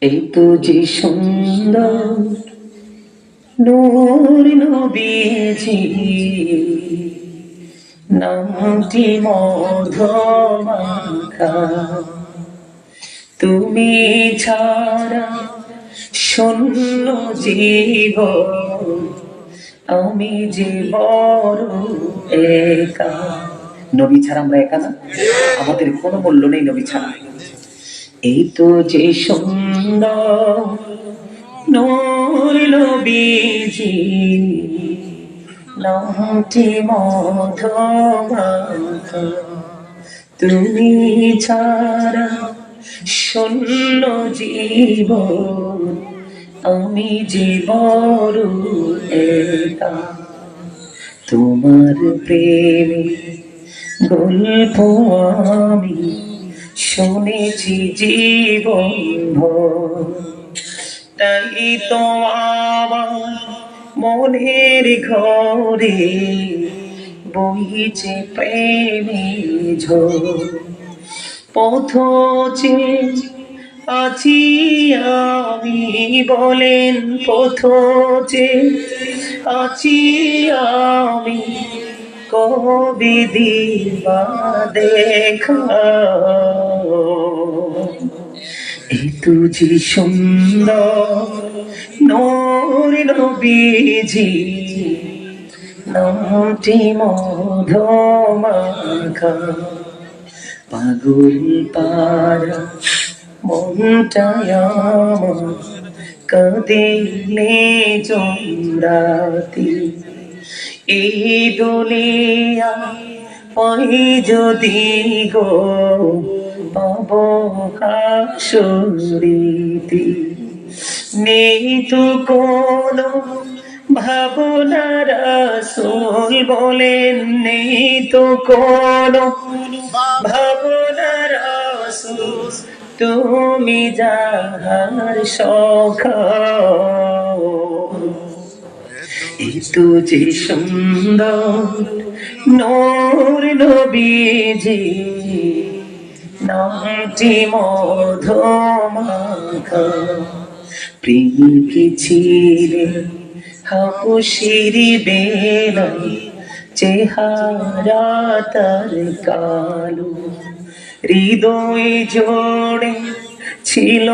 এই তো যে সুন্দর নামটি মধমাখা। তুমি ছাড়া শূন্য জীব আমি যে বড় একা। নবী ছাড়া আমরা একা না? আমাদের কোনো মূল্য নেই নবী ছাড়া। এই তো যে সুন্দর নূর নবীজি নামটি মধমাখা, তুমি ছাড়া শূন্য জীবন, আমি বড় একা। তোমার প্রেমে গল্প আমি শুনেছি জীবন। তাই তো আমার মনের ঘরে বইছে প্রেমে পথ আছি আমি বলেন পথ আছি আমি কবি দিবা দেখা তুঝি সুন্দর নোর নবীজি নামটি মধমাখা, পাগল পাড়া মনটায় কাঁদিলে জমরাতি এই দুনিয়া পাই যদি গো পাব নেই তো কোনো ভাবনার আসল বলেন নেই তো কোনো ভাবনার তুমি যাহার শখ তো যে সুন্দর নোর নবীজি। নামটি মধমাখা। প্রেম কি ছিলে হাপুসিরি চেহারা তার কালো। হৃদয় জোড়ে ছিল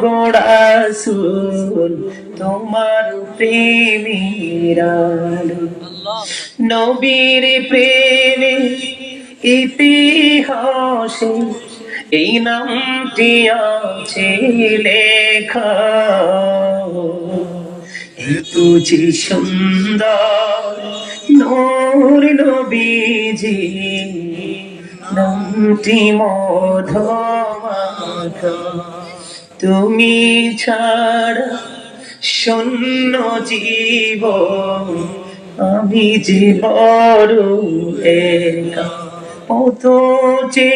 গোড়া সুর তোমার প্রেমের নবীর প্রেমে ইতিহাসে এই নামটি আছে লেখা। এই তুঝি সুন্দর নূর নবীজি, নামটি মধমাখা। তুমি ছাড়া শূন্য জীব আমি যে বড় একা। পথ যে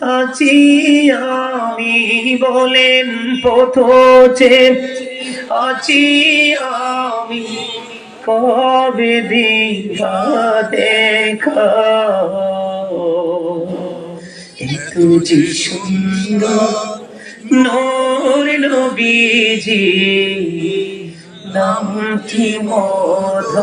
আছি আমি বলেন পথ যে আছি আমি কবে দিবা দেখা? যে সুন্দর নবীজি। নামটি মধমাখা